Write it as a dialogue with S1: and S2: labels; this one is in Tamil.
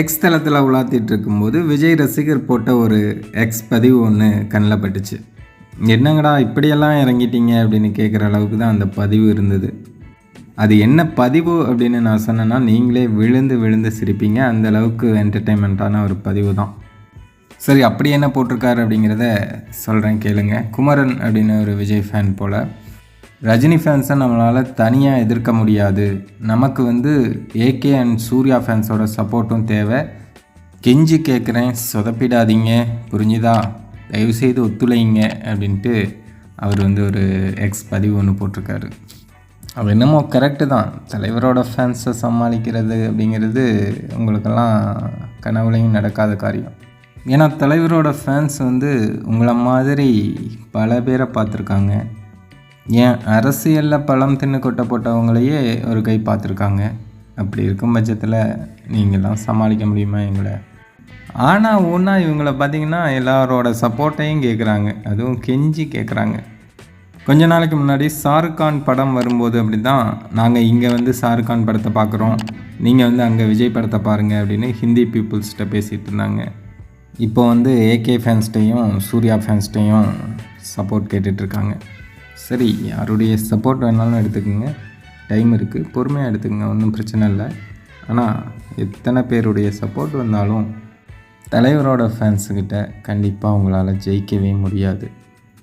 S1: எக்ஸ் தளத்தில் உலாத்திட்டு இருக்கும்போது விஜய் ரசிகர் போட்ட ஒரு எக்ஸ் பதிவு ஒன்று கண்ணில் பட்டுச்சு. என்னங்கடா இப்படியெல்லாம் இறங்கிட்டீங்க அப்படின்னு கேட்குற அளவுக்கு தான் அந்த பதிவு இருந்தது. அது என்ன பதிவு அப்படின்னு நான் சொன்னேன்னா நீங்களே விழுந்து விழுந்து சிரிப்பீங்க. அந்த அளவுக்கு என்டர்டெயின்மெண்ட்டான ஒரு பதிவு தான். சரி அப்படி என்ன போட்டிருக்காரு அப்படிங்கிறத சொல்கிறேன் கேளுங்க. குமரன் அப்படின்னு ஒரு விஜய் ஃபேன் போல். ரஜினி ஃபேன்ஸை நம்மளால் தனியாக எதிர்க்க முடியாது. நமக்கு வந்து ஏகே அண்ட் சூர்யா ஃபேன்ஸோட சப்போர்ட்டும் தேவை. கெஞ்சி கேட்குறேன் சொதப்பிடாதீங்க. புரிஞ்சுதா? தயவுசெய்து ஒத்துழைங்க அப்படின்ட்டு அவர் வந்து ஒரு எக்ஸ் பதிவு ஒன்று போட்டிருக்காரு. அது என்னமோ கரெக்டு தான். தலைவரோட ஃபேன்ஸை சமாளிக்கிறது அப்படிங்கிறது உங்களுக்கெல்லாம் கனவுலையும் நடக்காத காரியம். ஏன்னா தலைவரோட ஃபேன்ஸ் வந்து உங்களை மாதிரி பல பேரை பார்த்துருக்காங்க. ஏன் அரசியலில் பழம் தின்னு கொட்ட போட்டவங்களையே ஒரு கை பார்த்துருக்காங்க. அப்படி இருக்கும் பட்சத்தில் நீங்களாம் சமாளிக்க முடியுமா எங்களை? ஆனால் ஒன்றா இவங்களை பார்த்தீங்கன்னா எல்லாரோட சப்போர்ட்டையும் கேட்குறாங்க அதுவும் கெஞ்சி கேட்குறாங்க கொஞ்ச நாளைக்கு முன்னாடி ஷாருக்கான் படம் வரும்போது அப்படி தான் நாங்கள் இங்கே வந்து ஷாருக்கான் படத்தை பார்க்குறோம். நீங்கள் வந்து அங்கே விஜய் படத்தை பாருங்கள் அப்படின்னு ஹிந்தி பீப்புள்ஸ்கிட்ட பேசிகிட்டு இருந்தாங்க. இப்போ வந்து ஏகே ஃபேன்ஸ்டையும் சூர்யா ஃபேன்ஸ்டையும் சப்போர்ட் கேட்டுட்ருக்காங்க சரி யாருடைய சப்போர்ட் வேணாலும் எடுத்துக்கோங்க. டைம் இருக்குது பொறுமையாக எடுத்துக்கங்க. ஒன்றும் பிரச்சனை இல்லை. ஆனால் எத்தனை பேருடைய சப்போர்ட் வந்தாலும் தலைவரோட ஃபேன்ஸுக்கிட்ட கண்டிப்பாக உங்களால் ஜெயிக்கவே முடியாது.